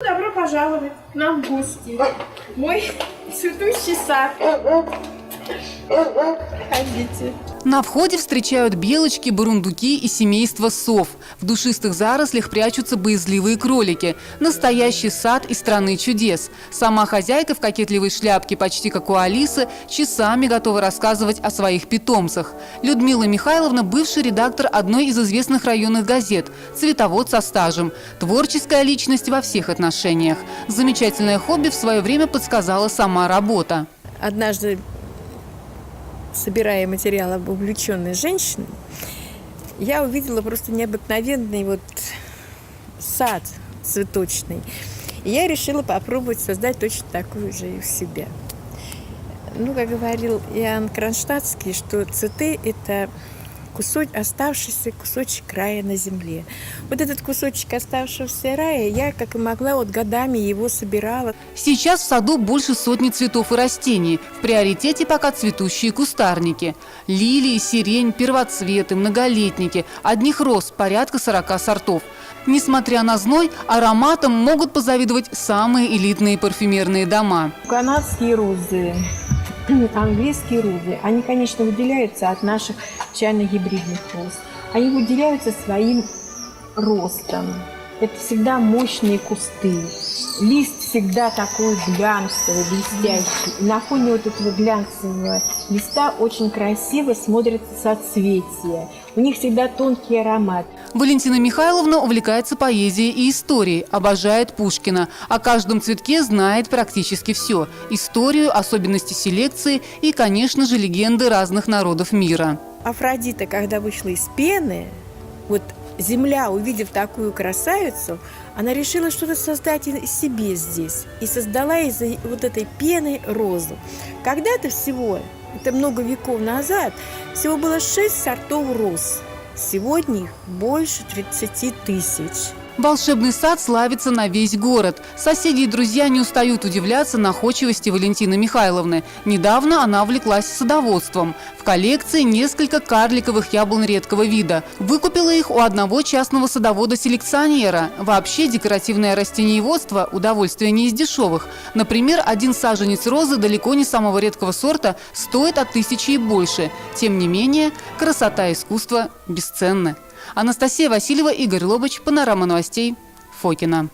Добро пожаловать к нам в гости. Мой цветущий сад. Проходите. На входе встречают белочки, бурундуки и семейство сов. В душистых зарослях прячутся боязливые кролики. Настоящий сад из страны чудес. Сама хозяйка в кокетливой шляпке, почти как у Алисы, часами готова рассказывать о своих питомцах. Людмила Михайловна – бывший редактор одной из известных районных газет, цветовод со стажем. Творческая личность во всех отношениях. Замечательное хобби в свое время подсказала сама работа. однажды, собирая материал об увлеченной женщине, я увидела просто необыкновенный вот сад цветочный. И я решила попробовать создать точно такую же и у себя. Ну, как говорил Иоанн Кронштадтский, что цветы – это кусочек, оставшийся кусочек рая на земле. Вот этот кусочек оставшегося рая, я, как и могла, вот годами его собирала. Сейчас в саду больше сотни цветов и растений. В приоритете пока цветущие кустарники. Лилии, сирень, первоцветы, многолетники. Одних роз порядка 40 сортов. Несмотря на зной, ароматом могут позавидовать самые элитные парфюмерные дома. Канадские розы, английские розы, они, конечно, выделяются от наших чайно-гибридных роз. Они выделяются своим ростом. Это всегда мощные кусты. Лист всегда такой глянцевый, блестящий. И на фоне вот этого глянцевого листа очень красиво смотрятся соцветия. У них всегда тонкий аромат. Валентина Михайловна увлекается поэзией и историей, обожает Пушкина. О каждом цветке знает практически все. Историю, особенности селекции и, конечно же, легенды разных народов мира. Афродита, когда вышла из пены, вот Земля, увидев такую красавицу, она решила что-то создать себе здесь. И создала из вот этой пены розу. Когда-то всего, это много веков назад, всего было шесть сортов роз. Сегодня их больше 30 тысяч. Волшебный сад славится на весь город. Соседи и друзья не устают удивляться находчивости Валентины Михайловны. Недавно она увлеклась садоводством. В коллекции несколько карликовых яблонь редкого вида. Выкупила их у одного частного садовода-селекционера. Вообще декоративное растениеводство – удовольствие не из дешевых. Например, один саженец розы далеко не самого редкого сорта стоит от тысячи и больше. Тем не менее, красота искусства бесценны. Анастасия Васильева, Игорь Лобыч, Панорама новостей, Фокина.